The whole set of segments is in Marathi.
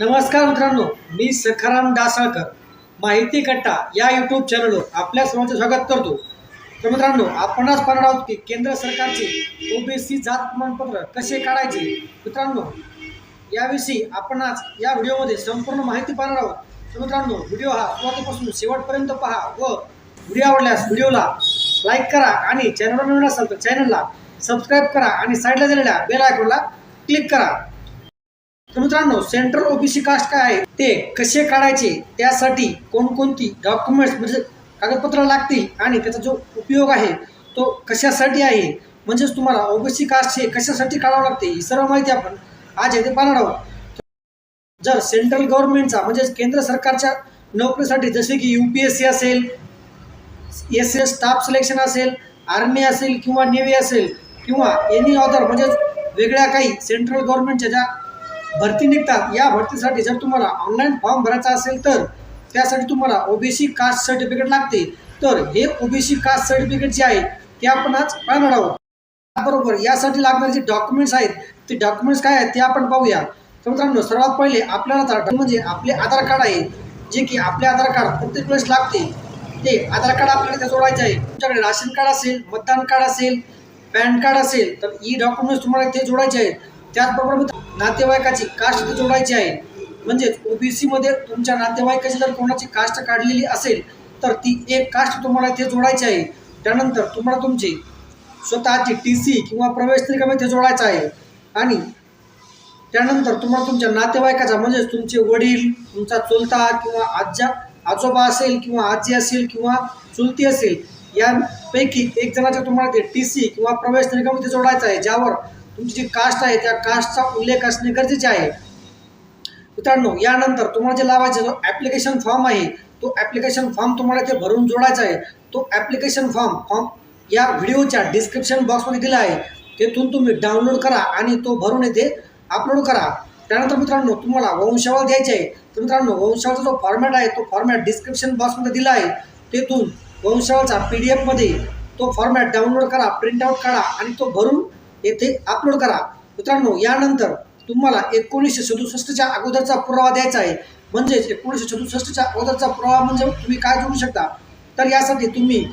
नमस्कार मित्रांनो मी सखाराम डासाळकर माहिती कट्टा या यूट्यूब चॅनलवर आपल्या सर्वांचं स्वागत करतो. तर मित्रांनो आपणच पाहणार आहोत की केंद्र सरकारचे ओबीसी जात प्रमाणपत्र कसे काढायचे? मित्रांनो याविषयी आपण आज या व्हिडिओमध्ये संपूर्ण माहिती पाहणार आहोत. तर मित्रांनो व्हिडिओ हा सुरुवातीपासून शेवटपर्यंत पहा व व्हिडिओ आवडल्यास व्हिडिओला लाईक करा आणि चॅनलवर नवीन असाल तर चॅनलला सबस्क्राईब करा आणि साईडला दिलेल्या बेल आयकॉनला क्लिक करा. तर मित्रांनो सेंट्रल ओबीसी कास्ट काय आहे? ते कसे काढायचे? त्यासाठी कोणकोणती डॉक्युमेंट्स म्हणजे कागदपत्र लागतील आणि त्याचा जो उपयोग आहे तो कशासाठी आहे? म्हणजेच तुम्हाला ओबीसी कास्ट हे कशासाठी काढावं लागते? ही सर्व माहिती आपण आज येथे पाहणार आहोत. जर सेंट्रल गव्हर्नमेंटचा म्हणजेच केंद्र सरकारच्या नोकरीसाठी जसे की यू पी एस सी असेल एस एस स्टाफ सिलेक्शन असेल आर्मी असेल किंवा नेव्ही असेल किंवा एनी अदर म्हणजेच वेगळ्या काही सेंट्रल गव्हर्नमेंटच्या ज्या भरती निघतात. या भरतीसाठी जर तुम्हाला ऑनलाईन फॉर्म भरायचा असेल तर त्यासाठी तुम्हाला ओबीसी कास्ट सर्टिफिकेट लागते. तर हे ओबीसी कास्ट सर्टिफिकेट जे आहे ते आपण आज पाहणार आहोत. बरोबर यासाठी लागणारे जे डॉक्युमेंट्स आहेत ते डॉक्युमेंट्स काय आहेत ते आपण पाहूया. तर मित्रांनो सर्वात पहिले आपल्याला म्हणजे आपले आधार कार्ड आहे जे की आपले आधार कार्ड प्रत्येक वेळेस लागते. ते आधार कार्ड आपल्याला ते जोडायचं आहे. तुमच्याकडे राशन कार्ड असेल मतदान कार्ड असेल पॅन कार्ड असेल तर ई डॉक्युमेंट्स तुम्हाला ते जोडायचे आहेत. त्याचबरोबर नातेवाईकाची कास्ट जोडायची आहे. म्हणजेच ओबीसीमध्ये तुमच्या नातेवाईकाची जर कोणाची कास्ट काढलेली असेल तर ती एक कास्ट तुम्हाला इथे जोडायची आहे. त्यानंतर तुम्हाला तुमची स्वतःची टी सी किंवा प्रवेश पत्रिकामध्ये ते जोडायचं आहे. आणि त्यानंतर तुम्हाला तुमच्या नातेवाईकाचा म्हणजेच तुमचे वडील तुमचा चुलता किंवा आज्या आजोबा असेल किंवा आजी असेल किंवा चुलती असेल यापैकी एक जणाचा तुम्हाला ते टी सी किंवा प्रवेश पत्रिकामध्ये जोडायचं आहे. ज्यावर तुमची जी कास्ट आहे त्या कास्टचा उल्लेख असणे गरजेचे आहे. मित्रांनो यानंतर तुम्हाला जे लावायचे जो ॲप्लिकेशन फॉर्म आहे. तो ॲप्लिकेशन फॉर्म तुम्हाला ते भरून जोडायचा आहे. तो ॲप्लिकेशन फॉर्म फॉर्म या व्हिडिओच्या डिस्क्रिप्शन बॉक्समध्ये दिला आहे. तेथून तुम्ही डाउनलोड करा आणि तो भरून येथे अपलोड करा. त्यानंतर मित्रांनो तुम्हाला वंशावळ द्यायचे आहे. तर मित्रांनो वंशावळचा जो फॉर्मॅट आहे तो फॉर्मॅट डिस्क्रिप्शन बॉक्समध्ये दिला आहे. तेथून वंशावळचा पी डी एफमध्ये तो फॉर्मॅट डाउनलोड करा प्रिंटआउट काढा आणि तो भरून येथे अपलोड करा. मित्रांनो यानंतर तुम्हाला एकोणीसशे सदुसष्टच्या अगोदरचा पुरावा द्यायचा आहे. म्हणजेच एकोणीसशे सदुसष्टच्या अगोदरचा पुरावा म्हणजे तुम्ही काय जोडू शकता? तर यासाठी तुम्ही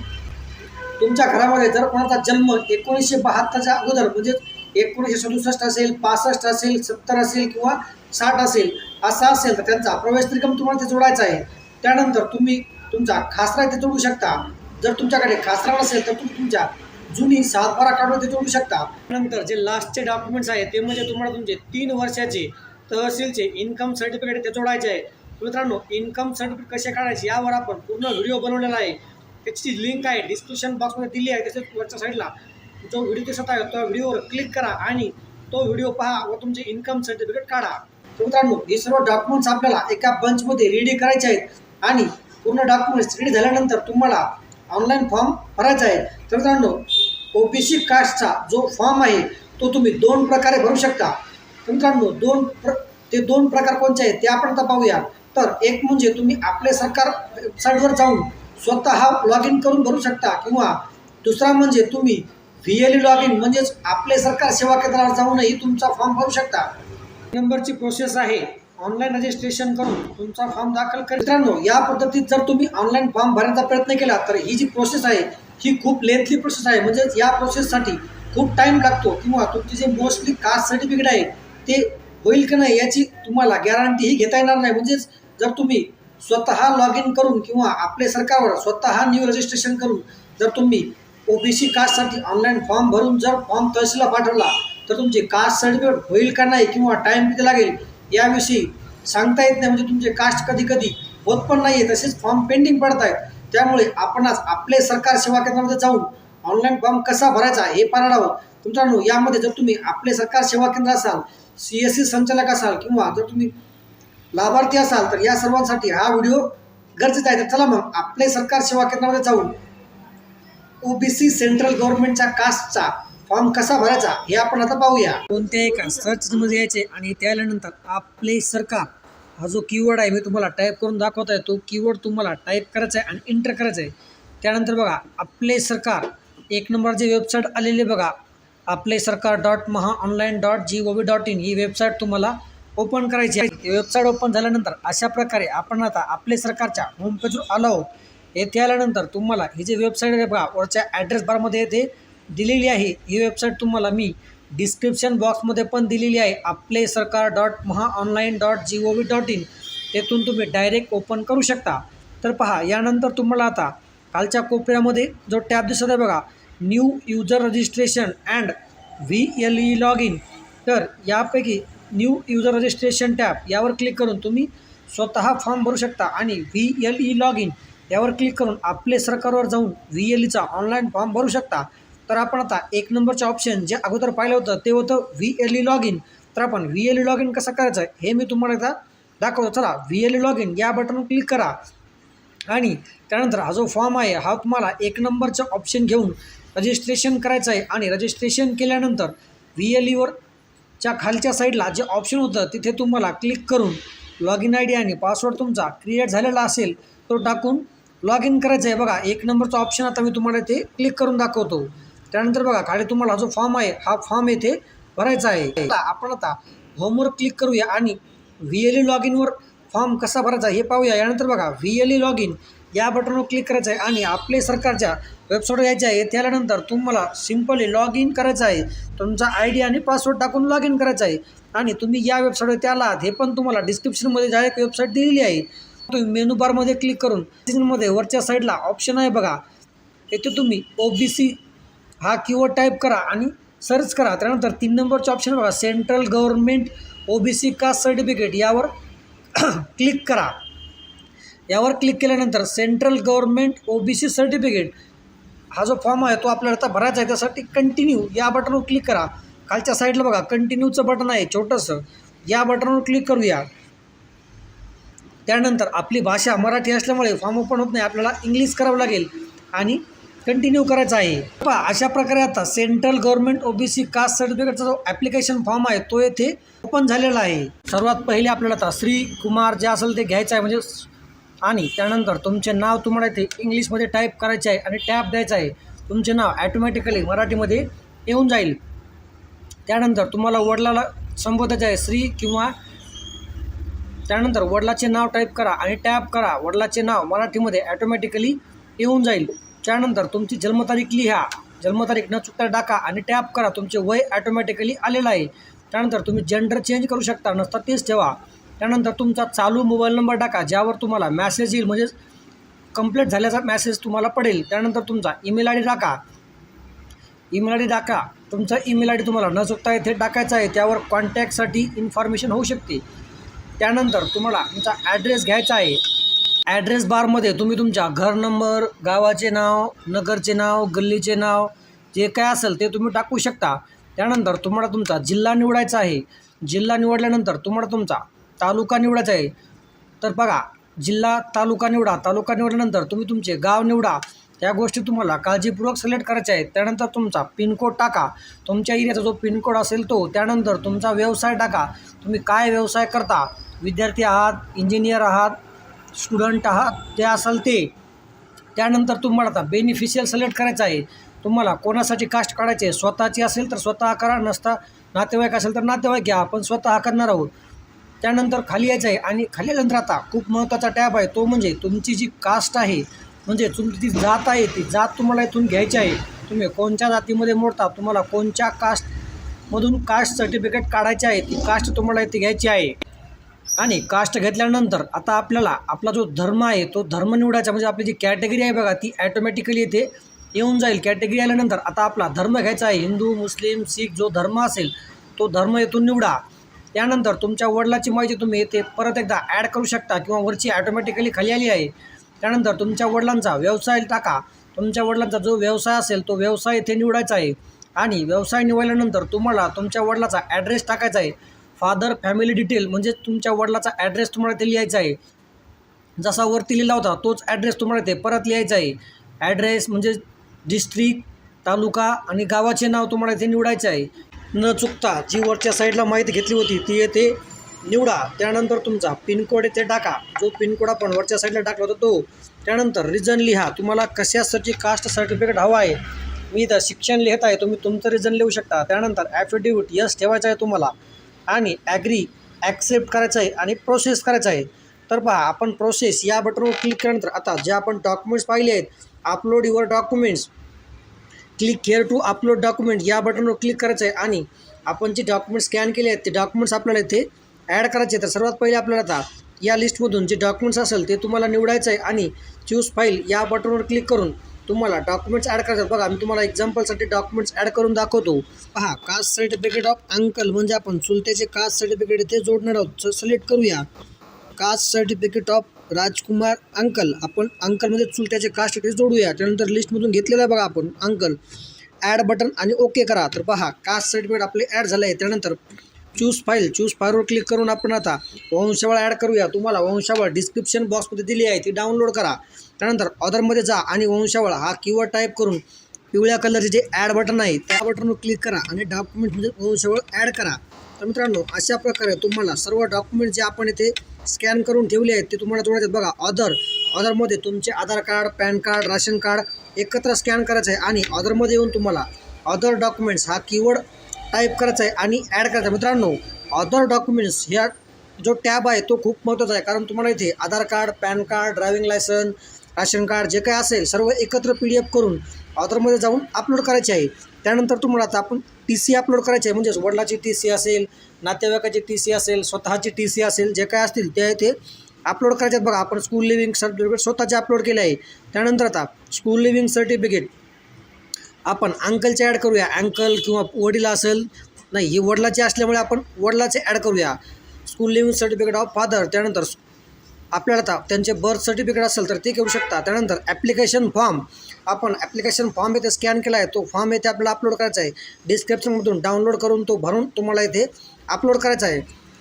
तुमच्या घरामध्ये जर कोणाचा जन्म एकोणीसशे बहात्तरच्या अगोदर म्हणजेच एकोणीसशे सदुसष्ट असेल पासष्ट असेल सत्तर असेल किंवा साठ असेल असा असेल तर त्यांचा प्रवेश त्रिकम तुम्हाला ते जोडायचा आहे. त्यानंतर तुम्ही तुमचा खासरा इथे जोडू शकता. जर तुमच्याकडे खासरा नसेल तर तुम्ही तुमच्या जुनी सातबारा काढून ते जोडू शकता. नंतर जे लास्टचे डॉक्युमेंट्स आहेत ते म्हणजे तुम्हाला तुमचे तीन वर्षाचे तहसीलचे इन्कम सर्टिफिकेट ते जोडायचे आहे. मित्रांनो इन्कम सर्टिफिकेट कसे काढायचे यावर आपण पूर्ण व्हिडिओ बनवलेला आहे. त्याची लिंक आहे डिस्क्रिप्शन बॉक्समध्ये दिली आहे तसेच वरच्या साईडला जो व्हिडिओ दिसत आहे तो व्हिडिओवर क्लिक करा आणि तो व्हिडिओ पहा व तुमचे इन्कम सर्टिफिकेट काढा. तर मित्रांनो हे सर्व डॉक्युमेंट्स आपल्याला एका बंचमध्ये रेडी करायचे आहेत आणि पूर्ण डॉक्युमेंट्स रेडी झाल्यानंतर तुम्हाला ऑनलाईन फॉर्म भरायचा आहे. तर मित्रांनो ओबीसी कास्टचा जो फॉर्म आहे तो तुम्ही दोन प्रकारे भरू शकता. मित्रांनो दोन प्र ते दोन प्रकार कोणते आहेत ते आपण आता पाहूया. तर एक म्हणजे तुम्ही आपले सरकार वेबसाईटवर जाऊन स्वतः लॉग इन करून भरू शकता किंवा दुसरा म्हणजे तुम्ही व्ही एल लॉग इन म्हणजेच आपले सरकार सेवा केंद्रावर जाऊनही तुमचा फॉर्म भरू शकता. नंबरची प्रोसेस आहे ऑनलाईन रजिस्ट्रेशन करून तुमचा फॉर्म दाखल कर मित्रांनो या पद्धतीत जर तुम्ही ऑनलाईन फॉर्म भरण्याचा प्रयत्न केला तर ही जी प्रोसेस आहे ही खूप लेंथली प्रोसेस आहे. म्हणजेच या प्रोसेससाठी खूप टाईम लागतो किंवा तुमचे जे मोस्टली कास्ट सर्टिफिकेट आहे ते होईल की नाही याची तुम्हाला गॅरंटी ही घेता येणार नाही. म्हणजेच जर तुम्ही स्वतः लॉग इन करून किंवा आपले सरकारवर स्वतः न्यू रजिस्ट्रेशन करून जर तुम्ही ओबीसी कास्टसाठी ऑनलाईन फॉर्म भरून जर फॉर्म तहसीलला पाठवला तर तुमचे कास्ट सर्टिफिकेट होईल का नाही किंवा टाईम किती लागेल याविषयी सांगता येत नाही. म्हणजे तुमचे कास्ट कधी कधी होत पण नाही आहे तसेच फॉर्म पेंडिंग पडत आहेत त्यामुळे आपण आज आपले सरकार सेवा केंद्रामध्ये जाऊन ऑनलाईन फॉर्म कसा भरायचा हे पाहणार आहोत. मित्रांनो यामध्ये जर तुम्ही आपले सरकार सेवा केंद्र असाल सी एस सी संचालक असाल किंवा जर तुम्ही लाभार्थी असाल तर या सर्वांसाठी हा व्हिडिओ गरजेचा आहे. तर चला मग आपले सरकार सेवा केंद्रामध्ये जाऊन ओबीसी सेंट्रल गव्हर्नमेंटच्या कास्टचा फॉर्म कसा भरायचा हे आपण आता पाहूया. कोणत्याही एका सर्चमध्ये यायचे आणि त्यानंतर आपले सरकार हा जो कीवर्ड आहे मी तुम्हाला टाईप करून दाखवत आहे तो कीवर्ड तुम्हाला टाईप करायचा आहे आणि एंटर करायचा आहे. त्यानंतर बघा आपले सरकार एक नंबर वेबसाईट आलेली बघा Aaple Sarkar dot Maha online dot G O V dot in he website तुम्हाला ओपन करायची आहे. वेबसाईट ओपन झाल्यानंतर अशा प्रकारे आपण आता आपले सरकारच्या होमपेजवर आलो आहोत. येथे आल्यानंतर तुम्हाला ही जी वेबसाईट आहे बघा वरच्या ॲड्रेस बारमध्ये येथे दिलेली आहे. ही वेबसाईट तुम्हाला मी डिस्क्रिप्शन बॉक्समध्ये पण दिलेली आहे. Aaple Sarkar dot Maha online dot G O V dot in तेथून तुम्ही डायरेक्ट ओपन करू शकता. तर पहा यानंतर तुम्हाला आता खालच्या कोपऱ्यामध्ये जो टॅब दिसत आहे बघा new user registration and V L E log in. तर यापैकी न्यू युजर रजिस्ट्रेशन टॅब यावर क्लिक करून तुम्ही स्वतः फॉर्म भरू शकता आणि V L E log in यावर क्लिक करून आपले सरकारवर जाऊन व्ही एल ईचा ऑनलाईन फॉर्म भरू शकता. तर आपण आता एक नंबरचं ऑप्शन जे अगोदर पाहिलं होतं ते होतं V L E log in तर आपण V L E log in कसं करायचं आहे हे मी तुम्हाला एकदा दाखवतो. चला V L E log in या बटनवर क्लिक करा. आणि त्यानंतर हा जो फॉर्म आहे हा तुम्हाला एक नंबरचं ऑप्शन घेऊन रजिस्ट्रेशन करायचं आहे. आणि रजिस्ट्रेशन केल्यानंतर व्ही एल ईवर च्या खालच्या साईडला जे ऑप्शन होतं तिथे तुम्हाला क्लिक करून लॉग इन आय डी आणि पासवर्ड तुमचा क्रिएट झालेला असेल तो टाकून लॉग इन करायचं आहे. बघा एक नंबरचा ऑप्शन आता मी तुम्हाला इथे क्लिक करून दाखवतो. त्यानंतर बघा खाली तुम्हाला जो फॉर्म आहे. हा फॉर्म येथे भरायचा आहे. आता आपण आता होमवर क्लिक करूया आणि व्ही एल ई लॉग इनवर फॉर्म कसा भरायचा हे पाहूया. यानंतर बघा V L E log in या बटनवर क्लिक करायचं आहे आणि आपले सरकारच्या वेबसाईटवर यायच्या आहे. येथे आल्यानंतर तुम्हाला सिम्पली लॉग इन करायचं आहे. तुमचा आय डी आणि पासवर्ड टाकून लॉग इन करायचं आहे. आणि तुम्ही या वेबसाईटवर त्याला हे पण तुम्हाला डिस्क्रिप्शनमध्ये ज्या एक वेबसाईट दिलेली आहे. तुम्ही मेनू बारमध्ये क्लिक करून मध्ये वरच्या साईडला ऑप्शन आहे बघा. येथे तुम्ही ओ बी सी हा कीवर्ड टाईप करा आणि सर्च करा. त्यानंतर तीन नंबरचे ऑप्शन बघा. Central government O B C caste certificate यावर क्लिक करा. यावर क्लिक केल्यानंतर central government O B C certificate हा जो फॉर्म आहे तो आपल्याला आता भरायचा आहे. त्यासाठी कंटिन्यू या बटनवर क्लिक करा. खालच्या साईडला बघा. कंटिन्यूचं बटन आहे छोटंसं. या बटनवर क्लिक करूया. त्यानंतर आपली भाषा मराठी असल्यामुळे फॉर्म ओपन होत नाही. आपल्याला इंग्लिश करावं लागेल. आणि कंटिन्यू करायचं आहे. पहा अशा प्रकारे आता central government O B C caste सर्टिफिकेटचा जो ॲप्लिकेशन फॉर्म आहे तो येथे ओपन झालेला आहे. सर्वात पहिले आपल्याला आता श्री कुमार जे असेल ते घ्यायचं आहे म्हणजे आणि त्यानंतर तुमचे नाव तुम्हाला इथे इंग्लिशमध्ये टाईप करायचे आहे आणि टॅप द्यायचं आहे. तुमचे नाव ॲटोमॅटिकली मराठीमध्ये येऊन जाईल. त्यानंतर तुम्हाला वडिलाला संबोधायचं आहे श्री किंवा त्यानंतर वडिलाचे नाव टाईप करा आणि टॅप करा. वडिलाचे नाव मराठीमध्ये ॲटोमॅटिकली येऊन जाईल. त्यानंतर तुमची जन्मतारीख लिहा. जन्मतारीख न चुकता टाका आणि टॅप करा. तुमचे वय ॲटोमॅटिकली आलेलं आहे. त्यानंतर तुम्ही जेंडर चेंज करू शकता नसता तेच ठेवा. त्यानंतर तुमचा चालू मोबाईल नंबर टाका ज्यावर तुम्हाला मॅसेज येईल. म्हणजेच कंप्लीट झाल्याचा मॅसेज तुम्हाला पडेल. त्यानंतर तुमचा ईमेल आय डी टाका. ईमेल आय डी टाका. तुमचा ईमेल आय डी तुम्हाला न चुकता येथे टाकायचा आहे. त्यावर कॉन्टॅक्टसाठी इन्फॉर्मेशन होऊ शकते. त्यानंतर तुम्हाला तुमचा ॲड्रेस घ्यायचा आहे. ॲड्रेस बारमध्ये तुम्ही तुमच्या घर नंबर गावाचे नाव नगरचे नाव गल्लीचे नाव जे काय असेल ते तुम्ही टाकू शकता. त्यानंतर तुम्हाला तुमचा जिल्हा निवडायचा आहे. जिल्हा निवडल्यानंतर तुम्हाला तुमचा तालुका निवडायचा आहे. तर बघा जिल्हा तालुका निवडा. तालुका निवडल्यानंतर तुम्ही तुमचे गाव निवडा. त्या गोष्टी तुम्हाला काळजीपूर्वक सिलेक्ट करायच्या आहेत. त्यानंतर तुमचा पिनकोड टाका. तुमच्या एरियाचा जो पिनकोड असेल तो. त्यानंतर तुमचा व्यवसाय टाका. तुम्ही काय व्यवसाय करता? विद्यार्थी आहात इंजिनियर आहात स्टुडंट आहात ते असाल ते. त्यानंतर तुम्हाला आता बेनिफिशियल सिलेक्ट करायचं आहे. तुम्हाला कोणासाठी कास्ट काढायचे आहे? स्वतःची असेल तर स्वतः करा नसता नातेवाईक असेल तर नातेवाईक घ्या. आपण स्वतः करणार आहोत. त्यानंतर खाली यायचं आहे आणि खाली आल्यानंतर आता खूप महत्त्वाचा टॅब आहे. तो म्हणजे तुमची जी कास्ट आहे म्हणजे तुमची जी जात आहे ती जात तुम्हाला इथून घ्यायची आहे. तुम्ही कोणत्या जातीमध्ये मोडता तुम्हाला कोणत्या कास्टमधून कास्ट सर्टिफिकेट काढायचे आहे ती कास्ट तुम्हाला इथे घ्यायची आहे. आणि कास्ट घेतल्यानंतर आता आपल्याला आपला जो धर्म आहे तो धर्म निवडायचा म्हणजे आपली जी कॅटेगरी आहे बघा ती ॲटोमॅटिकली येथे येऊन जाईल. कॅटेगरी आल्यानंतर आता आपला धर्म घ्यायचा आहे. हिंदू मुस्लिम शीख जो धर्म असेल तो धर्म येथून निवडा. त्यानंतर तुमच्या वडिलाची माहिती तुम्ही येथे परत एकदा ॲड करू शकता किंवा वरची ॲटोमॅटिकली खाली आली आहे. त्यानंतर तुमच्या वडिलांचा व्यवसाय टाका. तुमच्या वडिलांचा जो व्यवसाय असेल तो व्यवसाय इथे निवडायचा आहे. आणि व्यवसाय निवडल्यानंतर तुम्हाला तुमच्या वडिलाचा ॲड्रेस टाकायचा आहे. फादर फॅमिली डिटेल म्हणजे तुमच्या वडिलाचा ॲड्रेस तुम्हाला इथे लिहायचा आहे. जसा वरती लिहिला होता तोच ॲड्रेस तुम्हाला इथे परत लिहायचा आहे. ॲड्रेस म्हणजे डिस्ट्रिक्ट तालुका आणि गावाचे नाव तुम्हाला इथे निवडायचे आहे. न चुकता जी वरच्या साईडला माहिती घेतली होती ती येथे निवडा. त्यानंतर तुमचा पिनकोड येथे टाका. जो पिनकोड आपण वरच्या साईडला टाकला होता तो. त्यानंतर रिझन लिहा. तुम्हाला कशासाठी कास्ट सर्टिफिकेट हवा आहे? मी इथं शिक्षण लिहित आहे. तुम्ही तुमचं रिझन लिहू शकता. त्यानंतर ॲफिडेविट यस ठेवायचं आहे तुम्हाला. आणि ॲग्री ॲक्सेप्ट करायचं आहे आणि प्रोसेस करायचं आहे. तर पहा आपण प्रोसेस या बटनवर क्लिक केल्यानंतर आता जे आपण डॉक्युमेंट्स पाहिले आहेत upload your documents click here to upload document या बटनवर क्लिक करायचं आहे आणि आपण जे डॉक्युमेंट स्कॅन केले आहेत ते डॉक्युमेंट्स आपल्याला इथे ॲड करायचे तर सर्वात पहिले आपल्याला आता या लिस्टमधून जे डॉक्युमेंट्स असेल ते तुम्हाला निवडायचं आहे आणि चूज फाईल या बटनवर क्लिक करून तुम्हाला डॉक्युमेंट्स ॲड करायचं बघा मी तुम्हाला एक्झाम्पलसाठी डॉक्युमेंट्स ॲड करून दाखवतो. पहा कास्ट सर्टिफिकेट ऑफ अंकल म्हणजे आपण चुलत्याचे कास्ट सर्टिफिकेट इथे जोडणार आहोत. सिलेक्ट करूया. Caste certificate of Rajkumar uncle आपण अंकलमध्ये म्हणजे चुलत्याचे कास्ट सर्टिफिकेट जोडूया. त्यानंतर लिस्टमधून घेतलेलं आहे बघा आपण अंकल ॲड बटन आणि ओके करा. तर पहा कास्ट सर्टिफिकेट आपले ॲड झालं आहे त्यानंतर चूज फाईल चूज फाईलवर क्लिक करून आपण आता वंशावळ ॲड करूया. तुम्हाला वंशावळ डिस्क्रिप्शन बॉक्समध्ये दिली आहे ती डाउनलोड करा. त्यानंतर ऑदरमध्ये जा आणि वंशावळ हा किंवा टाईप करून पिवळ्या कलरचे जे ॲड बटन आहे त्या बटनवर क्लिक करा आणि डॉक्युमेंटमध्ये म्हणजे वंशावळ ॲड करा. तर मित्रांनो अशा प्रकारे तुम्हाला सर्व डॉक्युमेंट जे आपण इथे स्कॅन करून ठेवले आहेत ते तुम्हाला जोडायचे बघा ऑदर ऑदरमध्ये तुमचे Aadhaar card PAN card ration card एकत्र स्कॅन करायचं आहे आणि ऑदरमध्ये येऊन तुम्हाला ऑदर डॉक्युमेंट्स हा कीवर्ड टाईप करायचा आहे आणि ॲड करायचा आहे मित्रांनो ऑदर डॉक्युमेंट्स ह्या जो टॅब आहे तो खूप महत्त्वाचा आहे. कारण तुम्हाला इथे Aadhaar card PAN card driving license ration card जे काही असेल सर्व एकत्र पी डी एफ करून ऑदरमध्ये जाऊन अपलोड करायचे आहे. त्यानंतर तुम्हाला आता आपण टी सी अपलोड करायचे आहे. म्हणजेच वडिलाची टी सी असेल नातेवाईकाची टी सी असेल स्वतःची टी सी असेल जे काय असतील ते ते अपलोड करायचे आहेत. बघा आपण स्कूल लिव्हिंग सर्टिफिकेट स्वतःचे अपलोड केले आहे. त्यानंतर आता स्कूल लिव्हिंग सर्टिफिकेट आपण अंकलचे ॲड करूया. अँकल किंवा वडील असेल नाही हे वडिलाचे असल्यामुळे आपण वडिलाचे ॲड करूया. School leaving certificate of father त्यानंतर आपल्याला आता त्यांचे बर्थ सर्टिफिकेट असेल तर ते करू शकता. त्यानंतर ॲप्लिकेशन फॉर्म आपण ॲप्लिकेशन फॉर्म येथे स्कॅन केला आहे. तो फॉर्म येथे आपल्याला अपलोड करायचा आहे. डिस्क्रिप्शनमधून डाउनलोड करून तो भरून तुम्हाला इथे अपलोड करायचा आहे.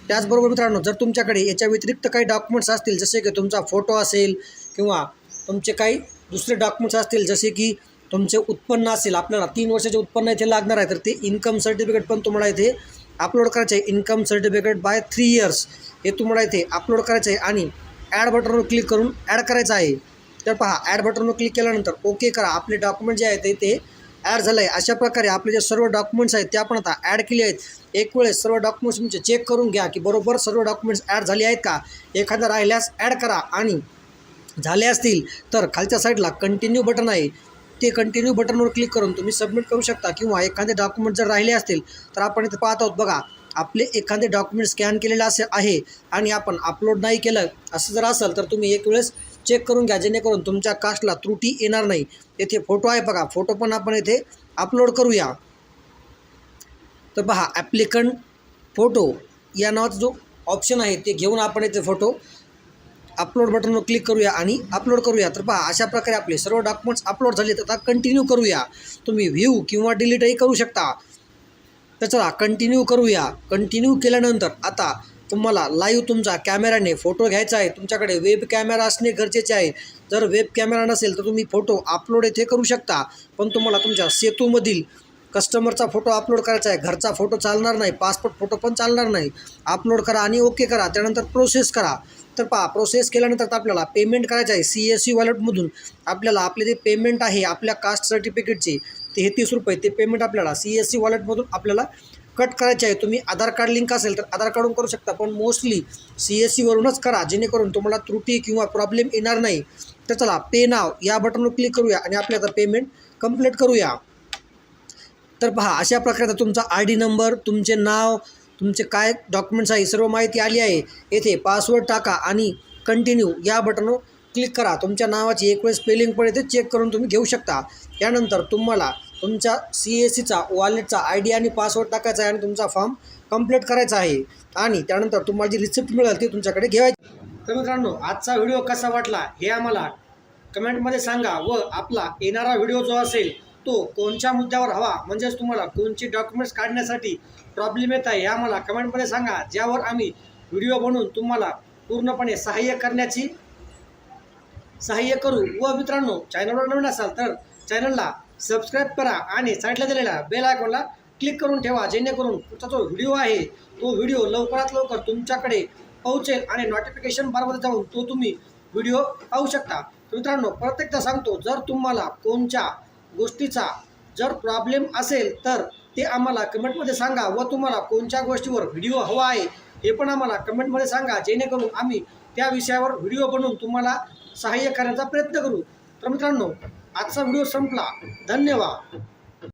त्याचबरोबर मित्रांनो जर तुमच्याकडे याच्या व्यतिरिक्त काही डॉक्युमेंट्स असतील जसे की तुमचा फोटो असेल किंवा तुमचे काही दुसरे डॉक्युमेंट्स असतील जसे की तुमचे उत्पन्न असेल आपल्याला तीन वर्षाचे उत्पन्न इथे लागणार आहे तर ते इन्कम सर्टिफिकेट पण तुम्हाला इथे अपलोड करायचे आहे. Income certificate by three years हे तुम्हाला इथे अपलोड करायचं आहे आणि ॲड बटनवर क्लिक करून ॲड करायचं आहे. तर पहा ॲड बटनवर क्लिक केल्यानंतर ओके करा. आपले डॉक्युमेंट जे आहेत ते ते ॲड झालं आहे अशा प्रकारे आपले जे सर्व डॉक्युमेंट्स आहेत ते आपण आता ॲड केले आहेत. एक वेळेस सर्व डॉक्युमेंट्स तुमचे चेक करून घ्या की बरोबर सर्व डॉक्युमेंट्स ॲड झाले आहेत का? एखादा राहिल्यास ॲड करा. आणि झाले असतील तर खालच्या साईडला कंटिन्यू बटन आहे. ते कंटिन्यू बटनवर क्लिक करून तुम्ही सबमिट करू शकता किंवा एखादे डॉक्युमेंट जर राहिले असतील तर आपण इथे पाहत आहोत बघा आपले एखादे डॉक्युमेंट स्कॅन केलेलं असे आहे आणि आपण अपलोड नाही केलं असं जर असेल तर तुम्ही एक वेळेस चेक करून घ्या जेणेकरून तुमच्या कास्टला त्रुटी येणार नाही. येथे फोटो आहे बघा फोटो पण आपण इथे अपलोड करूया. तर पहा ॲप्लिकंट फोटो या नावाचा जो ऑप्शन आहे ते घेऊन आपण येथे फोटो अपलोड बटनवर क्लिक करूया आणि अपलोड करूया. तर पहा अशा प्रकारे आपले सर्व डॉक्युमेंट्स अपलोड झाले तर आता कंटिन्यू करूया. तुम्ही व्ह्यू किंवा डिलीटही करू शकता. तर चला कंटिन्यू करूया. कंटिन्यू केल्यानंतर आता तुम्हाला लाईव्ह तुमचा कॅमेराने फोटो घ्यायचा आहे. तुमच्याकडे वेब कॅमेरा असणे गरजेचे आहे. जर वेब कॅमेरा नसेल तर तुम्ही फोटो अपलोड येथे करू शकता. पण तुम्हाला तुमच्या सेतूमधील कस्टमरचा फोटो अपलोड करायचा आहे. घरचा फोटो चालणार नाही. पासपोर्ट फोटो पण चालणार नाही. अपलोड करा आणि ओके करा. त्यानंतर प्रोसेस करा. तर पहा प्रोसेस केल्यानंतर तर आपल्याला पेमेंट करायचं आहे. सी एस सी वॉलेटमधून आपल्याला आपले जे पेमेंट आहे आपल्या कास्ट सर्टिफिकेटचे तेहतीस रुपये ते पेमेंट आपल्याला सी एस सी वॉलेटमधून आपल्याला कट करायचे आहे. तुम्ही आधार कार्ड लिंक असेल तर आधार कार्डून करू शकता पण मोस्टली सी एस सीवरूनच करा. जेणेकरून तुम्हाला त्रुटी किंवा प्रॉब्लेम येणार नाही. तर चला पे नाव या बटनवर क्लिक करूया आणि आपल्या आता पेमेंट कंप्लीट करूया. तर पहा अशा प्रकारे तुमचा आय डी नंबर तुमचे नाव तुमचे काय डॉक्युमेंट्स आहे सर्व माहिती आली आहे येथे पासवर्ड टाका आणि कंटिन्यू या बटनवर क्लिक करा. तुमच्या नावाची एक वेळ स्पेलिंग पण येथे चेक करून तुम्ही घेऊ शकता. त्यानंतर तुम्हाला तुमच्या सी एस सीचा वॉलेटचा आय डी आणि पासवर्ड टाकायचा आहे आणि तुमचा फॉर्म कंप्लीट करायचा आहे. आणि त्यानंतर तुम्हाला जी रिसिप्ट मिळेल ती तुमच्याकडे घ्यायची तर मित्रांनो आजचा व्हिडिओ कसा वाटला हे आम्हाला कमेंटमध्ये सांगा व आपला येणारा व्हिडिओ जो असेल तो कोणत्या मुद्द्यावर हवा? म्हणजेच तुम्हाला कोणचे डॉक्युमेंट्स काढण्यासाठी प्रॉब्लेम येत आहे हे आम्हाला कमेंटमध्ये सांगा. ज्यावर आम्ही व्हिडिओ बनवून तुम्हाला पूर्णपणे सहाय्य करण्याची सहाय्य करू. व मित्रांनो चॅनलवर नवीन असाल तर चॅनलला सबस्क्राईब करा आणि साईडला दिलेल्या बेल आयकॉनला क्लिक करून ठेवा जेणेकरून पुढचा जो व्हिडिओ आहे तो व्हिडिओ लवकरात लवकर तुमच्याकडे पोहोचेल आणि नोटिफिकेशन बारमध्ये जाऊन तो तुम्ही व्हिडिओ पाहू शकता. मित्रांनो प्रत्येकदा सांगतो जर तुम्हाला कोणच्या गोष्टीचा जर प्रॉब्लेम असेल तर ते आम्हाला कमेंटमध्ये सांगा व तुम्हाला कोणत्या गोष्टीवर व्हिडिओ हवा आहे हे पण आम्हाला कमेंटमध्ये सांगा. जेणेकरून आम्ही त्या विषयावर व्हिडिओ बनवून तुम्हाला सहाय्य करण्याचा प्रयत्न करू. तर मित्रांनो आजचा व्हिडिओ संपला. धन्यवाद.